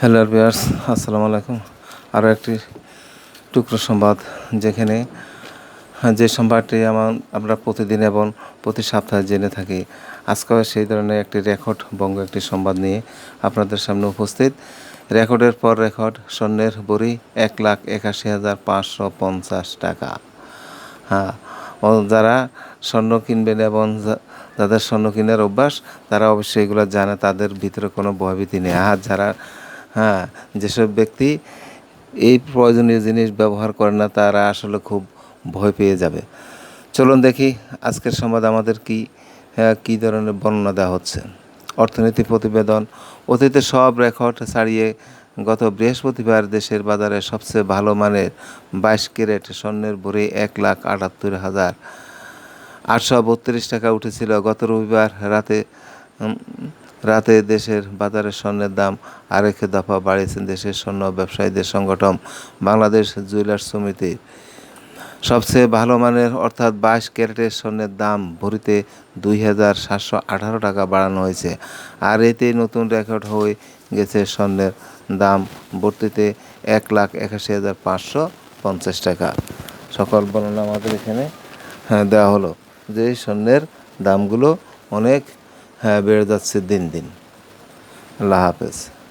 Hello বিয়ার্স আসসালামু আলাইকুম আরও একটি টুকরো সংবাদ যেখানে যে সংবাদটি আমার, আমরা প্রতিদিন এবং প্রতি সপ্তাহে জেনে থাকি। আজকেও সেই ধরনের একটি রেকর্ড বঙ্গ একটি সংবাদ নিয়ে আপনাদের সামনে উপস্থিত। রেকর্ডের পর রেকর্ড, স্বর্ণের বড়ি এক লাখ একাশি হাজার পাঁচশো পঞ্চাশ টাকা। হ্যাঁ যারা স্বর্ণ কিনবেন এবং যাদের স্বর্ণ কেনার অভ্যাস তারা অবশ্যই এগুলো জানে তাদের ভিতরে কোনো ভয়ভীতি নেই। আর যারা হ্যাঁ যেসব ব্যক্তি এই প্রয়োজনীয় জিনিস ব্যবহার করে না তারা আসলে খুব ভয় পেয়ে যাবে। চলুন দেখি আজকের সংবাদ আমাদের কি হ্যাঁ, কী ধরনের বর্ণনা দেওয়া হচ্ছে। অর্থনীতি প্রতিবেদন অতীতে সব রেকর্ড ছাড়িয়ে গত বৃহস্পতিবার দেশের বাজারে সবচেয়ে ভালো মানের বাইশ ক্যারেট স্বর্ণের ভরে এক লাখ আটাত্তর হাজার আটশো বত্রিশ টাকা উঠেছিল। গত রবিবার রাতে রাতে দেশের বাজারে স্বর্ণের দাম আরেক দফা বাড়িয়েছেন দেশের স্বর্ণ ব্যবসায়ীদের সংগঠন বাংলাদেশ জুয়েলার্স সমিতি। সবচেয়ে ভালো মানের অর্থাৎ বাইশ ক্যারেটের স্বর্ণের দাম ভরিতে দুই হাজার সাতশো আঠারো টাকা বাড়ানো হয়েছে। আর এতে নতুন রেকর্ড হয়ে গেছে স্বর্ণের দাম ভর্তিতে এক লাখ একাশি হাজার পাঁচশো পঞ্চাশ টাকা। সকল বর্ণনা আমাদের এখানে হ্যাঁ, দেওয়া হলো। যে স্বর্ণের দামগুলো অনেক হ্যাঁ, বেড়ে যাচ্ছে দিন দিন। আল্লাহ হাফেজ।